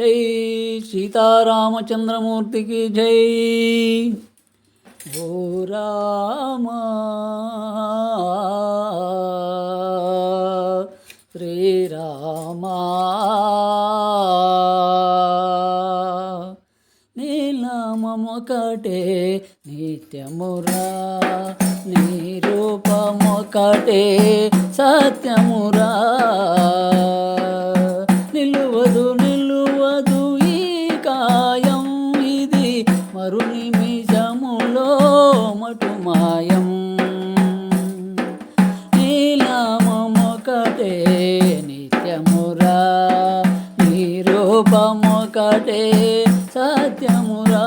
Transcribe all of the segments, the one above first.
జై సీతారామచంద్రమూర్తికి జై. ఓ రామ. శ్రీరామ నీలామొకటే నిత్యమురా. నీ రూపమొకటే సత్యమురా. నరుని నిజములో మటుమాయం నీలామొకటే నిత్యమురా. నీ రూపమొకటే సత్యమురా.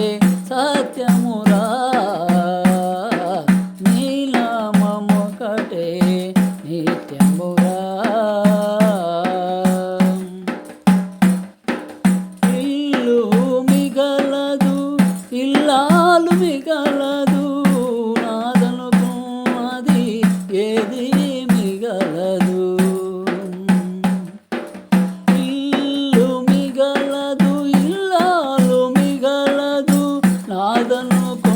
మిగలదు నాదనుకు ఏది మిగలదు. ఇల్లు మిగలదు ఇల్లాలు మిగలదు నాదనుకు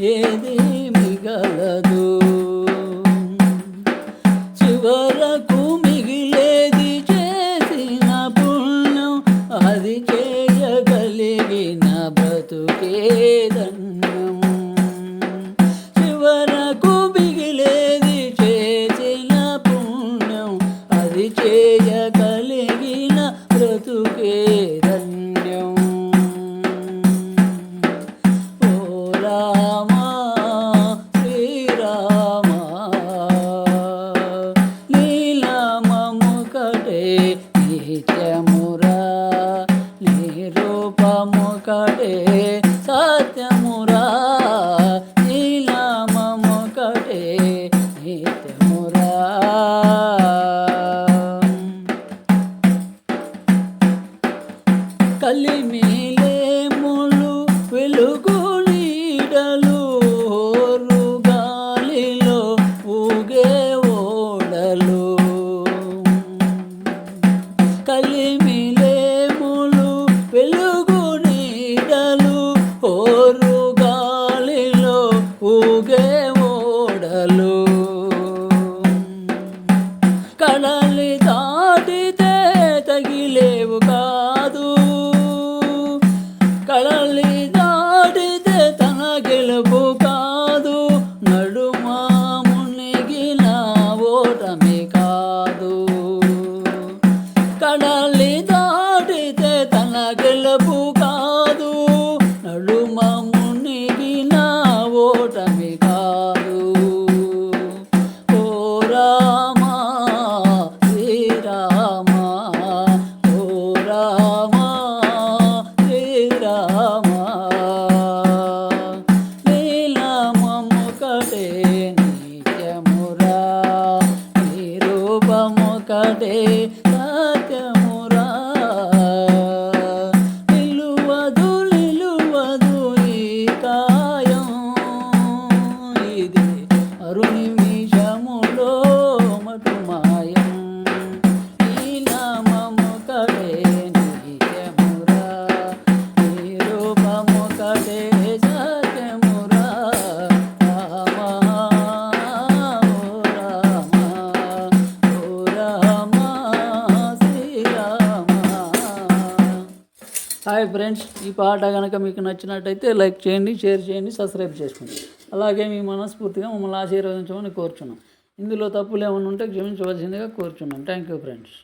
ఏది మిగలదు. చివరకు kalemi কাটে హాయ్ ఫ్రెండ్స్ ఈ పాట కనుక మీకు నచ్చినట్టయితే లైక్ చేయండి షేర్ చేయండి సబ్స్క్రైబ్ చేసుకోండి. అలాగే మీ మనస్ఫూర్తిగా మమ్మల్ని ఆశీర్వదించమని కోరుచున్నాం. ఇందులో తప్పులు ఏమైనా ఉంటే క్షమించవలసిందిగా కోరుచున్నాం. Thank you friends